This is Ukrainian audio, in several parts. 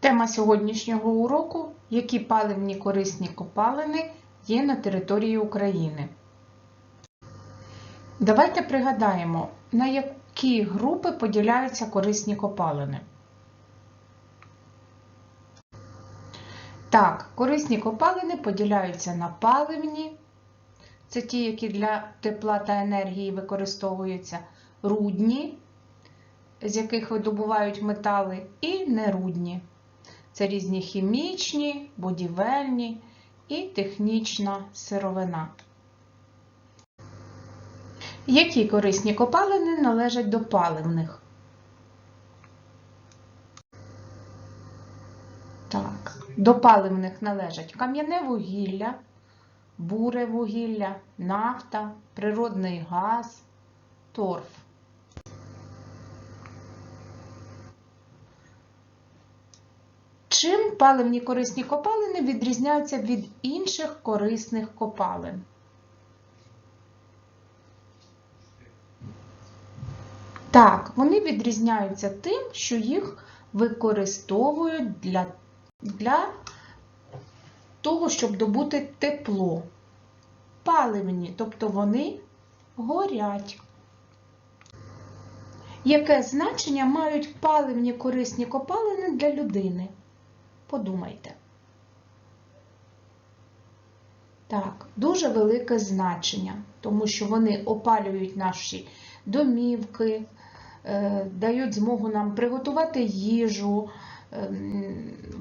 Тема сьогоднішнього уроку які паливні корисні копалини є на території України. Давайте пригадаємо, на які групи поділяються корисні копалини. Так, корисні копалини поділяються на паливні, це ті, які для тепла та енергії використовуються, рудні, з яких видобувають метали, і нерудні. Це різні хімічні, будівельні і технічна сировина. Які корисні копалини належать до паливних? Так, до паливних належать кам'яне вугілля, буре вугілля, нафта, природний газ, торф. Чим паливні корисні копалини відрізняються від інших корисних копалин? Так, вони відрізняються тим, що їх використовують для, для того, щоб добути тепло. Паливні, тобто вони горять. Яке значення мають паливні корисні копалини для людини? Подумайте. Так, дуже велике значення, тому що вони опалюють наші домівки, е, дають змогу нам приготувати їжу, е,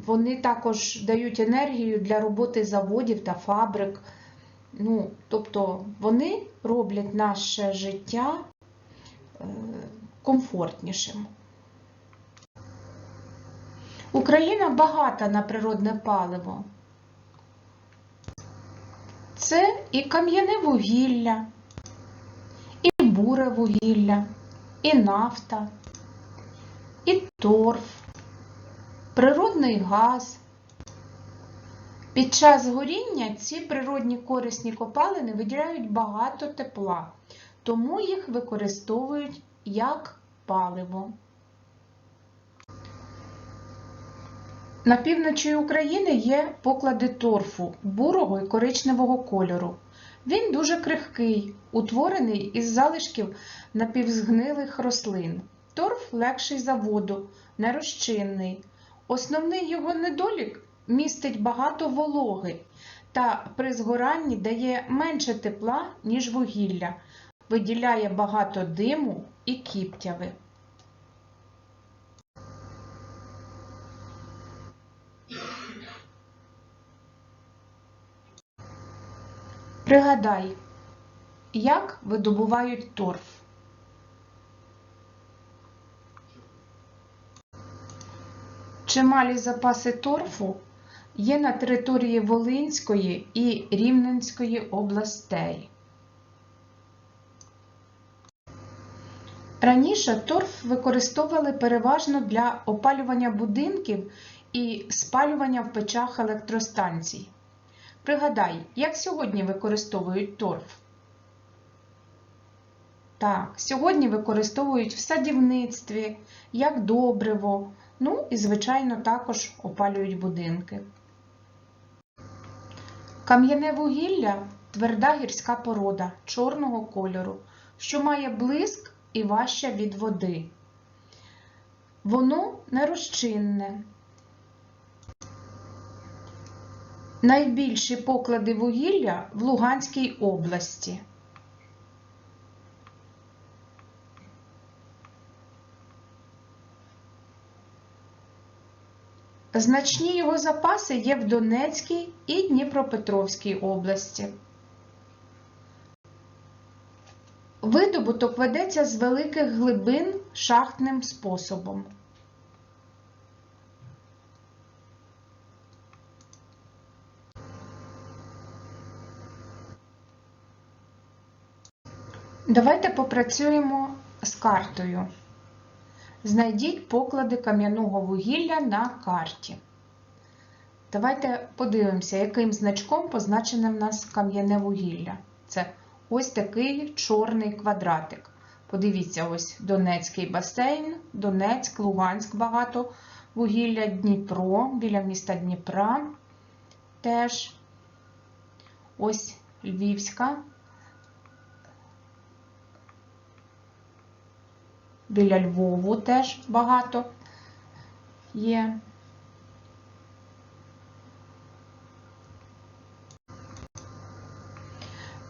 вони також дають енергію для роботи заводів та фабрик. Ну, тобто вони роблять наше життя е, комфортнішим. Україна багата на природне паливо. Це і кам'яне вугілля, і буре вугілля, і нафта, і торф, природний газ. Під час горіння ці природні корисні копалини виділяють багато тепла, тому їх використовують як паливо. На півночі України є поклади торфу бурого і коричневого кольору. Він дуже крихкий, утворений із залишків напівзгнилих рослин. Торф легший за воду, нерозчинний. Основний його недолік містить багато вологи та при згоранні дає менше тепла, ніж вугілля, виділяє багато диму і кіптяви. Пригадай, як видобувають торф. Чималі запаси торфу є на території Волинської і Рівненської областей. Раніше торф використовували переважно для опалювання будинків і спалювання в печах електростанцій. Пригадай, як сьогодні використовують торф? Так, сьогодні використовують в садівництві, як добриво, ну і, звичайно, також опалюють будинки. Кам'яне вугілля тверда гірська порода чорного кольору, що має блиск і важче від води. Воно нерозчинне. Найбільші поклади вугілля в Луганській області. Значні його запаси є в Донецькій і Дніпропетровській області. Видобуток ведеться з великих глибин шахтним способом. Давайте попрацюємо з картою. Знайдіть поклади кам'яного вугілля на карті. Давайте подивимося, яким значком позначене в нас кам'яне вугілля. Це ось такий чорний квадратик. Подивіться, ось Донецький басейн, Донецьк, Луганськ багато вугілля Дніпро, біля міста Дніпра. Теж ось Львівська. Біля Львову теж багато є.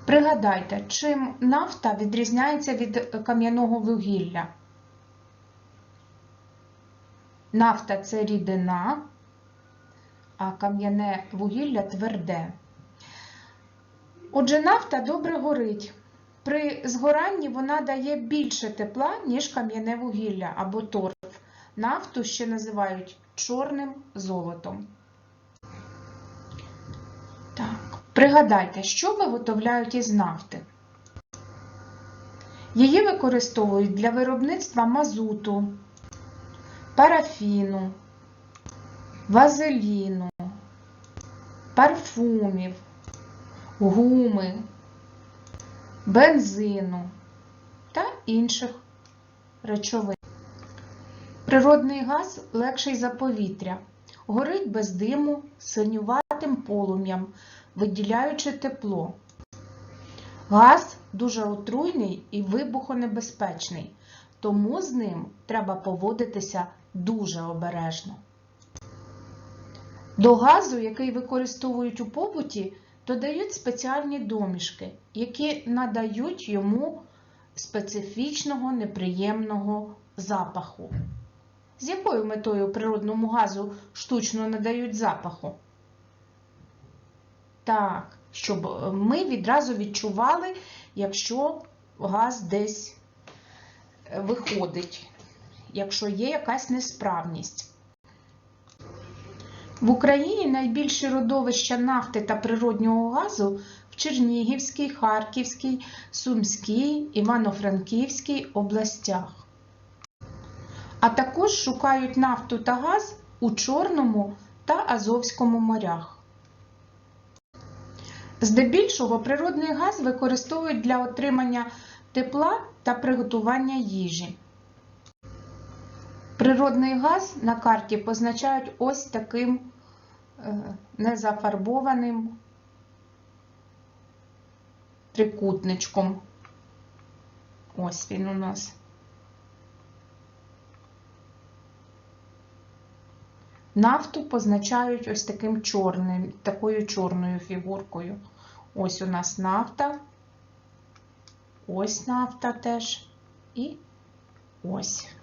Пригадайте, чим нафта відрізняється від кам'яного вугілля? Нафта це рідина, а кам'яне вугілля тверде. Отже, нафта добре горить. При згоранні вона дає більше тепла, ніж кам'яне вугілля або торф. Нафту ще називають чорним золотом. Так, пригадайте, що виготовляють із нафти. Її використовують для виробництва мазуту, парафіну, вазеліну, парфумів, гуми, бензину та інших речовин. Природний газ легший за повітря, горить без диму, синюватим полум'ям, виділяючи тепло. Газ дуже отруйний і вибухонебезпечний, тому з ним треба поводитися дуже обережно. До газу, який використовують у побуті, додають спеціальні домішки, які надають йому специфічного неприємного запаху. З якою метою природному газу штучно надають запаху? Так, щоб ми відразу відчували, якщо газ десь виходить, якщо є якась несправність. В Україні найбільші родовища нафти та природнього газу в Чернігівській, Харківській, Сумській, Івано-Франківській областях. А також шукають нафту та газ у Чорному та Азовському морях. Здебільшого природний газ використовують для отримання тепла та приготування їжі. Природний газ на карті позначають ось таким е, незафарбованим трикутничком. Ось він у нас. Нафту позначають ось таким чорним, такою чорною фігуркою. Ось у нас нафта, ось нафта теж і ось.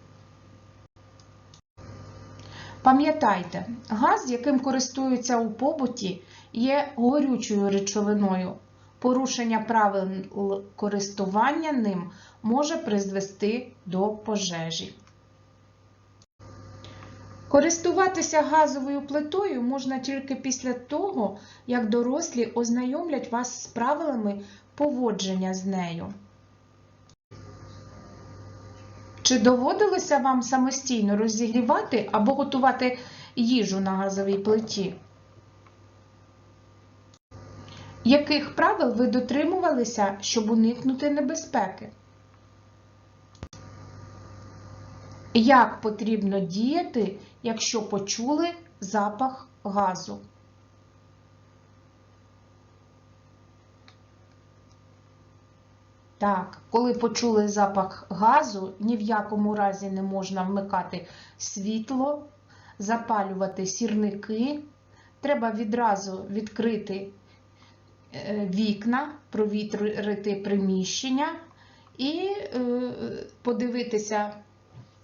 Пам'ятайте, газ, яким користуються у побуті, є горючою речовиною. Порушення правил користування ним може призвести до пожежі. Користуватися газовою плитою можна тільки після того, як дорослі ознайомлять вас з правилами поводження з нею. Чи доводилося вам самостійно розігрівати або готувати їжу на газовій плиті? Яких правил ви дотримувалися, щоб уникнути небезпеки? Як потрібно діяти, якщо почули запах газу? Так, коли почули запах газу, ні в якому разі не можна вмикати світло, запалювати сірники. Треба відразу відкрити е, вікна, провітрити приміщення і е, подивитися,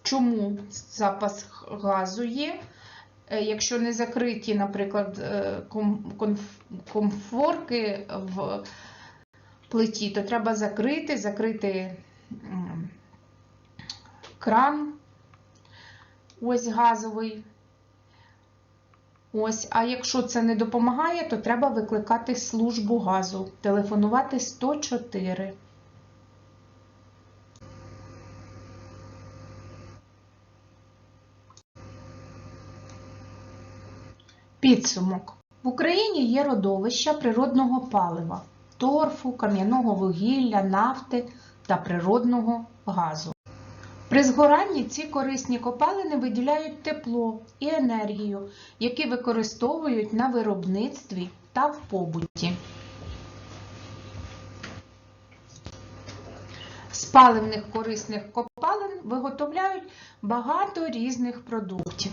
чому запас газу є. Е, Якщо не закриті, наприклад, комфорки в плиті, то треба закрити, закрити кран, ось газовий. Ось, а якщо це не допомагає, то треба викликати службу газу, телефонувати 104. Підсумок. В Україні є родовища природного палива торфу, кам'яного вугілля, нафти та природного газу. При згоранні ці корисні копалини виділяють тепло і енергію, які використовують на виробництві та в побуті. З паливних корисних копалин виготовляють багато різних продуктів.